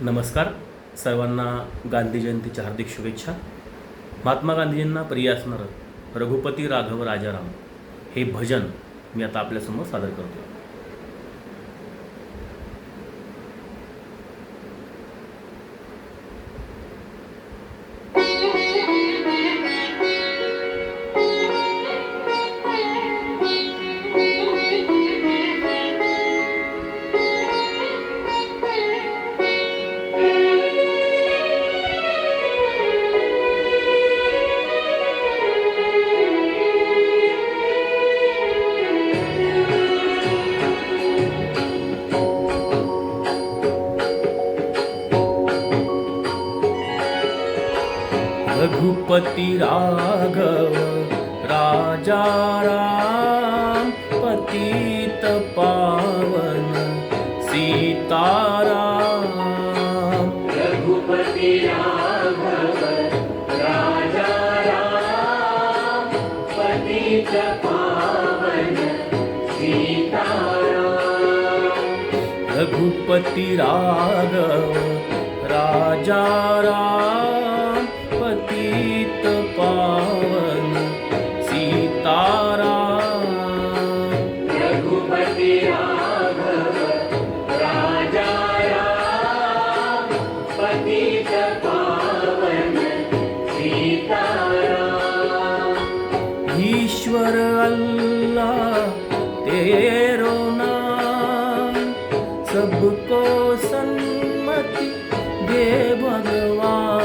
नमस्कार. सर्वांना गांधी जयंतीच्या हार्दिक शुभेच्छा. महात्मा गांधीजींना प्रिय असणारं रघुपती राघव राजाराम हे भजन मी आता आपल्यासमोर सादर करतो रघुपती राघव राजा राम पतित पावन सीताराम रघुपति राघव राजा राम पतित पावन सीताराम रघुपती राघव राजा राम ईश्वर अल्लाह तेरो नाम। सबको सन्मति दे भगवान।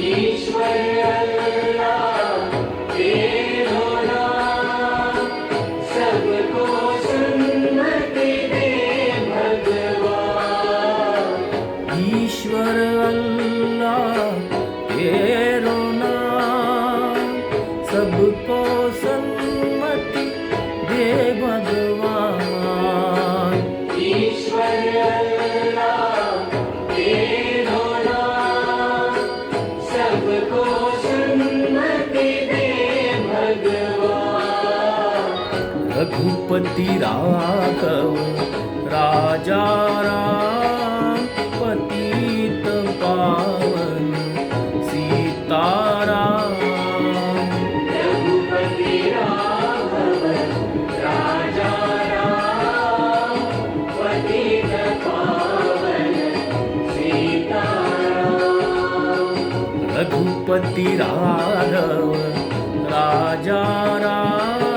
ईश्वर अल्लाह तेरो नाम। सबको सन्मति दे भगवान। ईश्वर सबको सन्मति दे भगवान। ईश्वर अल्लाह तेरो नाम सबको सन्मति दे भगवान। रघुपति राघव राजा राम रघुपति राघव राजा राम